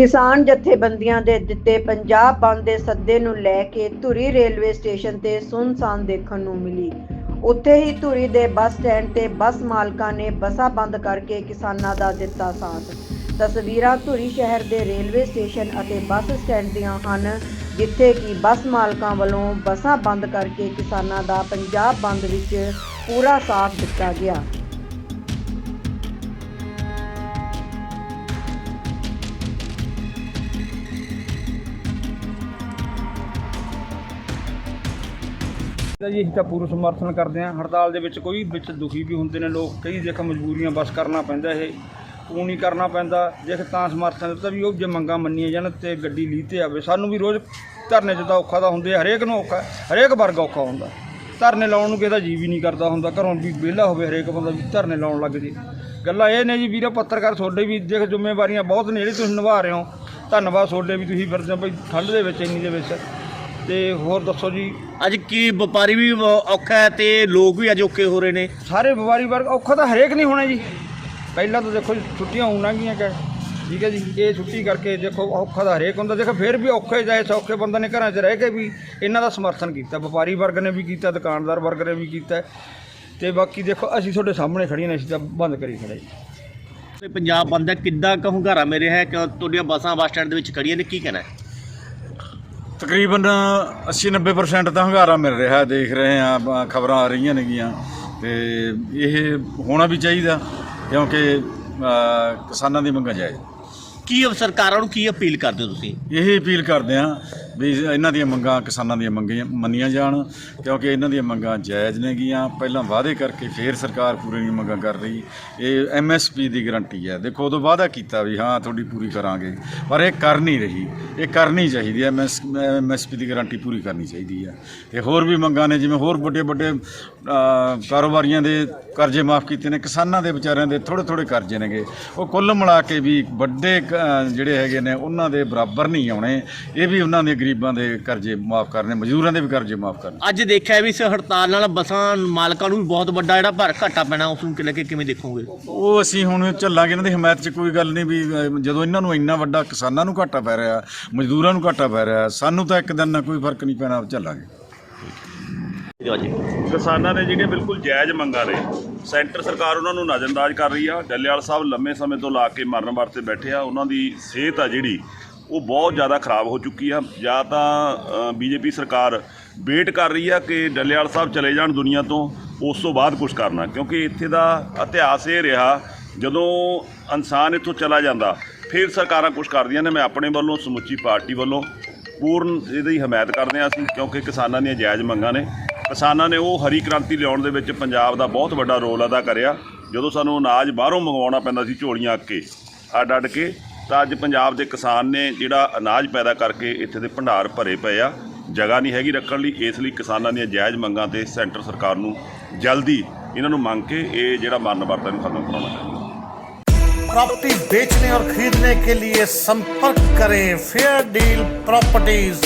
ਕਿਸਾਨ ਜਥੇਬੰਦੀਆਂ ਦੇ ਦਿੱਤੇ ਪੰਜਾਬ ਬੰਦ ਦੇ ਸੱਦੇ ਨੂੰ ਲੈ ਕੇ ਧੁਰੀ ਰੇਲਵੇ ਸਟੇਸ਼ਨ ਤੇ ਸੁੰਨਸਾਨ ਦੇਖਣ ਨੂੰ ਮਿਲੀ। ਉੱਥੇ ਹੀ ਧੁਰੀ ਦੇ ਬੱਸ ਸਟੈਂਡ ਤੇ ਬੱਸ ਮਾਲਕਾਂ ਨੇ ਬੱਸਾਂ ਬੰਦ ਕਰਕੇ ਕਿਸਾਨਾਂ ਦਾ ਦਿੱਤਾ ਸਾਥ। ਤਸਵੀਰਾਂ ਧੁਰੀ ਸ਼ਹਿਰ ਦੇ ਰੇਲਵੇ ਸਟੇਸ਼ਨ ਅਤੇ ਬੱਸ ਸਟੈਂਡ ਦੀਆਂ ਹਨ, ਜਿੱਥੇ ਕਿ ਬੱਸ ਮਾਲਕਾਂ ਵੱਲੋਂ ਬੱਸਾਂ ਬੰਦ ਕਰਕੇ ਕਿਸਾਨਾਂ ਦਾ ਪੰਜਾਬ ਬੰਦ ਵਿੱਚ ਪੂਰਾ ਸਾਥ ਦਿੱਤਾ ਗਿਆ। ਜੀ ਅਸੀਂ ਤਾਂ ਪੂਰਾ ਸਮਰਥਨ ਕਰਦੇ ਹਾਂ। ਹੜਤਾਲ ਦੇ ਵਿੱਚ ਕੋਈ ਵਿੱਚ ਦੁਖੀ ਵੀ ਹੁੰਦੇ ਨੇ ਲੋਕ। ਕਈ ਦੇਖ ਮਜਬੂਰੀਆਂ, ਬਸ ਕਰਨਾ ਪੈਂਦਾ ਇਹ। ਉਹ ਨਹੀਂ ਕਰਨਾ ਪੈਂਦਾ। ਦੇਖ ਤਾਂ ਸਮਰਥਨ ਦਿੱਤਾ ਵੀ ਉਹ ਜੇ ਮੰਗਾਂ ਮੰਨੀਆਂ ਜਾਣ ਤੇ ਗੱਡੀ ਲੀ ਤੇ ਆਵੇ। ਸਾਨੂੰ ਵੀ ਰੋਜ਼ ਧਰਨੇ 'ਚ ਤਾਂ ਔਖਾ ਤਾਂ ਹੁੰਦੇ ਹਰੇਕ ਨੂੰ ਔਖਾ, ਹਰੇਕ ਵਰਗ ਔਖਾ ਹੁੰਦਾ। ਧਰਨੇ ਲਾਉਣ ਨੂੰ ਕਿਸੇ ਦਾ ਜੀ ਵੀ ਨਹੀਂ ਕਰਦਾ ਹੁੰਦਾ। ਘਰੋਂ ਵੀ ਵਿਹਲਾ ਹੋਵੇ ਹਰੇਕ ਬੰਦਾ ਵੀ ਧਰਨੇ ਲਾਉਣ ਲੱਗ ਜੇ। ਗੱਲਾਂ ਇਹ ਨੇ ਜੀ ਵੀਰੇ, ਪੱਤਰਕਾਰ ਤੁਹਾਡੇ ਵੀ ਦੇਖ ਜ਼ਿੰਮੇਵਾਰੀਆਂ ਬਹੁਤ ਨੇ। ਜਿਹੜੀ ਤੁਸੀਂ ਨਿਭਾ ਰਹੇ ਹੋ, ਧੰਨਵਾਦ ਤੁਹਾਡੇ ਵੀ ਤੁਸੀਂ ਫਿਰਦੇ ਹੋ। ਬਈ ਠੰਡ ਦੇ ਵਿੱਚ, ਇੰਨੀ ਦੇ ਵਿੱਚ। ਤੇ ਹੋਰ ਦੱਸੋ ਜੀ। ਅੱਜ ਕੀ ਵਪਾਰੀ ਵੀ ਔਖਾ ਹੈ ਤੇ ਲੋਕ ਵੀ ਅੱਜ ਔਖੇ ਹੋ ਰਹੇ ਨੇ? ਸਾਰੇ ਵਪਾਰੀ ਵਰਗ ਔਖਾ ਤਾਂ ਹਰੇਕ ਨਹੀਂ ਹੋਣਾ ਜੀ। ਪਹਿਲਾਂ ਤਾਂ ਦੇਖੋ ਜੀ ਛੁੱਟੀਆਂ ਹੋਣਾ ਗੀਆਂ ਕਿ ਠੀਕ ਹੈ ਜੀ ਇਹ ਛੁੱਟੀ ਕਰਕੇ ਦੇਖੋ ਔਖਾ ਤਾਂ ਹਰੇਕ ਹੁੰਦਾ। ਦੇਖੋ ਫਿਰ ਵੀ ਔਖੇ ਚਾਹੇ ਸੌਖੇ ਬੰਦੇ ਨੇ ਘਰਾਂ 'ਚ ਰਹਿ ਕੇ ਵੀ ਇਹਨਾਂ ਦਾ ਸਮਰਥਨ ਕੀਤਾ। ਵਪਾਰੀ ਵਰਗ ਨੇ ਵੀ ਕੀਤਾ ਦੁਕਾਨਦਾਰ ਵਰਗ ਨੇ ਵੀ ਕੀਤਾ। ਤੇ ਬਾਕੀ ਦੇਖੋ ਅਸੀਂ ਤੁਹਾਡੇ ਸਾਹਮਣੇ ਖੜੀਆਂ ਨੇ ਅਸੀਂ ਤਾਂ ਬੰਦ ਕਰੀ ਖੜੇ ਜੀ। ਤੇ ਪੰਜਾਬ ਬੰਦ ਹੈ ਕਿੱਦਾਂ ਕੁ ਹੁੰਗਾਰਾ ਮੇਰੇ ਹੈ ਕਿ ਤੁਹਾਡੀਆਂ ਬੱਸਾਂ ਬੱਸ ਸਟੈਂਡ ਦੇ ਵਿੱਚ ਖੜੀਆਂ ਨੇ ਕੀ ਕਹਿਣਾ ਹੈ? ਤਕਰੀਬਨ 80-90% ਤਾਂ ਹੰਗਾਰਾ ਮਿਲ ਰਿਹਾ ਦੇਖ ਰਹੇ ਆ ਖਬਰਾਂ ਆ ਰਹੀਆਂ ਨੇਗੀਆਂ। ਤੇ ਇਹ ਹੋਣਾ ਵੀ ਚਾਹੀਦਾ ਕਿਉਂਕਿ ਕਿਸਾਨਾਂ ਦੀ ਮੰਗਾਂ ਜਾਇਜ਼। ਕੀ ਸਰਕਾਰਾਂ ਨੂੰ ਕੀ ਅਪੀਲ ਕਰਦੇ ਹੋ ਤੁਸੀਂ? ਇਹ ਅਪੀਲ ਕਰਦੇ ਆ ਵੀ ਇਹਨਾਂ ਦੀਆਂ ਮੰਗਾਂ ਕਿਸਾਨਾਂ ਦੀਆਂ ਮੰਗੀਆਂ ਮੰਨੀਆਂ ਜਾਣ, ਕਿਉਂਕਿ ਇਹਨਾਂ ਦੀਆਂ ਮੰਗਾਂ ਜਾਇਜ਼ ਨੇਗੀਆਂ ਪਹਿਲਾਂ ਵਾਅਦੇ ਕਰਕੇ ਫੇਰ ਸਰਕਾਰ ਪੂਰੀ ਨਹੀਂ ਮੰਗਾਂ ਕਰ ਰਹੀ। ਇਹ ਐਮਐਸਪੀ ਦੀ ਗਰੰਟੀ ਹੈ। ਦੇਖੋ, ਉਦੋਂ ਵਾਅਦਾ ਕੀਤਾ ਵੀ ਹਾਂ, ਤੁਹਾਡੀ ਪੂਰੀ ਕਰਾਂਗੇ। ਪਰ ਇਹ ਕਰ ਨਹੀਂ ਰਹੀ। ਇਹ ਕਰਨੀ ਚਾਹੀਦੀ ਹੈ। ਐਮਐਸ ਐਮਐਸਪੀ ਦੀ ਗਰੰਟੀ ਪੂਰੀ ਕਰਨੀ ਚਾਹੀਦੀ ਹੈ। ਤੇ ਹੋਰ ਵੀ ਮੰਗਾਂ ਨੇ, ਜਿਵੇਂ ਹੋਰ ਵੱਡੇ ਵੱਡੇ ਕਾਰੋਬਾਰੀਆਂ ਦੇ ਕਰਜ਼ੇ ਮਾਫ ਕੀਤੇ ਨੇ। ਕਿਸਾਨਾਂ ਦੇ ਵਿਚਾਰਿਆਂ ਦੇ ਥੋੜੇ ਥੋੜੇ ਕਰਜ਼ੇ ਨੇਗੇ। ਉਹ ਕੁੱਲ ਮਿਲਾ ਕੇ ਵੀ ਵੱਡੇ ਕ- ਜਿਹੜੇ ਹੈਗੇ ਨੇ, ਉਹਨਾਂ ਦੇ ਬਰਾਬਰ ਨਹੀਂ ਆਉਣੇ। ਇਹ ਵੀ ਉਹਨਾਂ ਦੇ ਗਰੀਬਾਂ ਦੇ ਕਰਜ਼ੇ ਮਾਫ ਕਰਨੇ ਮਜ਼ਦੂਰਾਂ ਦੇ ਵੀ ਕਰਜ਼ੇ ਮਾਫ ਕਰਨੇ। ਅੱਜ ਦੇਖਿਆ ਵੀ ਇਸ ਹੜਤਾਲ ਨਾਲ ਬੱਸਾਂ ਮਾਲਕਾਂ ਨੂੰ ਵੀ ਬਹੁਤ ਵੱਡਾ ਜਿਹੜਾ ਭਾਰ ਘਾਟਾ ਪੈਣਾ ਉਸ ਨੂੰ ਲੈ ਕੇ ਕਿਵੇਂ ਦੇਖੋਗੇ? ਉਹ ਅਸੀਂ ਹੁਣ ਝੱਲਾਂਗੇ ਇਹਨਾਂ ਦੀ ਹਮਾਇਤ 'ਚ ਕੋਈ ਗੱਲ ਨਹੀਂ ਵੀ ਜਦੋਂ ਇਹਨਾਂ ਨੂੰ ਇੰਨਾ ਵੱਡਾ ਕਿਸਾਨਾਂ ਨੂੰ ਘਾਟਾ ਪੈ ਰਿਹਾ ਮਜ਼ਦੂਰਾਂ ਨੂੰ ਘਾਟਾ ਪੈ ਰਿਹਾ ਸਾਨੂੰ ਤਾਂ ਇੱਕ ਦਿਨ ਨਾਲ ਕੋਈ ਫ਼ਰਕ ਨਹੀਂ ਪੈਣਾ ਝੱਲਾਂਗੇ। ਜੀ ਕਿਸਾਨਾਂ ਨੇ ਜਿਹੜੀਆਂ ਬਿਲਕੁਲ ਜਾਇਜ਼ ਮੰਗਾਂ ਨੇ ਸੈਂਟਰ ਸਰਕਾਰ ਉਹਨਾਂ ਨੂੰ ਨਜ਼ਰਅੰਦਾਜ਼ ਕਰ ਰਹੀ ਆ। ਡੱਲੇਵਾਲ ਸਾਹਿਬ ਲੰਮੇ ਸਮੇਂ ਤੋਂ ਲਾ ਕੇ ਮਰਨ ਵਾਸਤੇ ਬੈਠੇ ਆ ਉਹਨਾਂ ਦੀ ਸਿਹਤ ਆ ਜਿਹੜੀ ਉਹ ਬਹੁਤ ਜ਼ਿਆਦਾ ਖਰਾਬ ਹੋ ਚੁੱਕੀ ਆ। ਜਾਂ ਤਾਂ ਬੀਜੇਪੀ ਸਰਕਾਰ ਵੇਟ ਕਰ ਰਹੀ ਆ ਕਿ ਡੱਲੇਵਾਲ ਸਾਹਿਬ ਚਲੇ ਜਾਣ ਦੁਨੀਆ ਤੋਂ, ਉਸ ਤੋਂ ਬਾਅਦ ਕੁਝ ਕਰਨਾ। ਕਿਉਂਕਿ ਇੱਥੇ ਦਾ ਇਤਿਹਾਸ ਇਹ ਰਿਹਾ, ਜਦੋਂ ਇਨਸਾਨ ਇੱਥੋਂ ਚਲਾ ਜਾਂਦਾ, ਫਿਰ ਸਰਕਾਰਾਂ ਕੁਝ ਕਰਦੀਆਂ ਨੇ। ਮੈਂ ਆਪਣੇ ਵੱਲੋਂ, ਸਮੁੱਚੀ ਪਾਰਟੀ ਵੱਲੋਂ ਪੂਰਨ ਇਹਦੀ ਹਮਾਇਤ ਕਰਦੇ ਹਾਂ ਅਸੀਂ, ਕਿਉਂਕਿ ਕਿਸਾਨਾਂ ਦੀਆਂ ਜਾਇਜ਼ ਮੰਗਾਂ ਨੇ। ਕਿਸਾਨਾਂ ਨੇ ਉਹ ਹਰੀ ਕ੍ਰਾਂਤੀ ਲਿਆਉਣ ਦੇ ਵਿੱਚ ਪੰਜਾਬ ਦਾ ਬਹੁਤ ਵੱਡਾ ਰੋਲ ਅਦਾ ਕਰਿਆ। ਜਦੋਂ ਸਾਨੂੰ ਅਨਾਜ ਬਾਹਰੋਂ ਮੰਗਵਾਉਣਾ ਪੈਂਦਾ ਸੀ ਝੋਲੀਆਂ ਅੱਕ ਕੇ ਅੱਡ ਅੱਡ ਕੇ ਤਾਂ ਅੱਜ ਪੰਜਾਬ ਦੇ ਕਿਸਾਨ ਨੇ ਜਿਹੜਾ ਅਨਾਜ ਪੈਦਾ ਕਰਕੇ ਇੱਥੇ ਦੇ ਭੰਡਾਰ ਭਰੇ ਪਏ ਆ ਜਗ੍ਹਾ ਨਹੀਂ ਹੈਗੀ ਰੱਖਣ ਲਈ ਇਸ ਲਈ ਕਿਸਾਨਾਂ ਦੀਆਂ ਜਾਇਜ਼ ਮੰਗਾਂ ਤੇ ਸੈਂਟਰ ਸਰਕਾਰ ਨੂੰ ਜਲਦੀ ਇਹਨਾਂ ਨੂੰ ਮੰਗ ਕੇ ਇਹ ਜਿਹੜਾ ਮਰਨ ਵਰਤਾ ਨੂੰ ਖਤਮ ਕਰਾਉਣਾ ਚਾਹੀਦਾ प्रॉपर्टी बेचने और खरीदने के लिए संपर्क करें फेयर डील प्रॉपर्टीज